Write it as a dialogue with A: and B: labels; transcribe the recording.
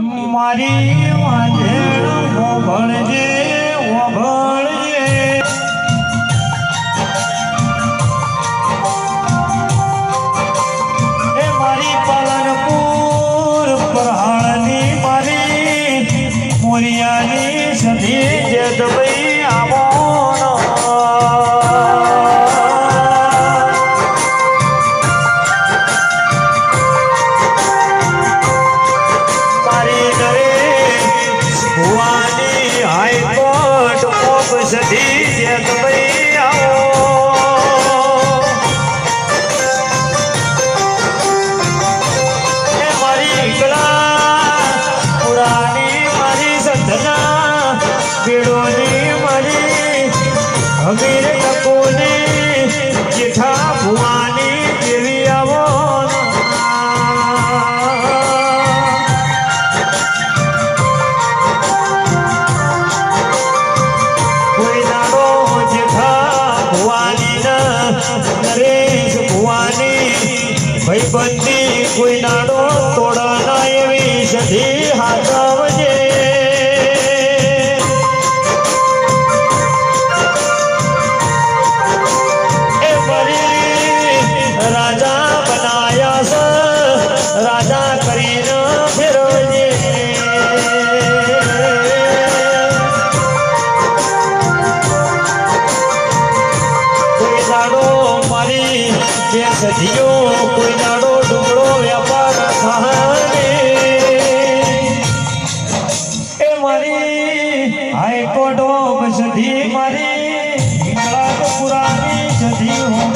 A: મારી વાંધેણ ઓભળજે ઓભળજે એ મારી પાલનપુર પરહાળની મારી મોરિયાની સધી જદભાઈ આવો. સધી જગભાઈ બંદી કોઈ નાડો તોડાના એવી સધી હાથવજે રાજા બનાયા સ, રાજા કરીને ફેરવજે. કોઈ નાડો મારી જે સધીઓ હાય કોડો સધી મારી પુરાની સધી હો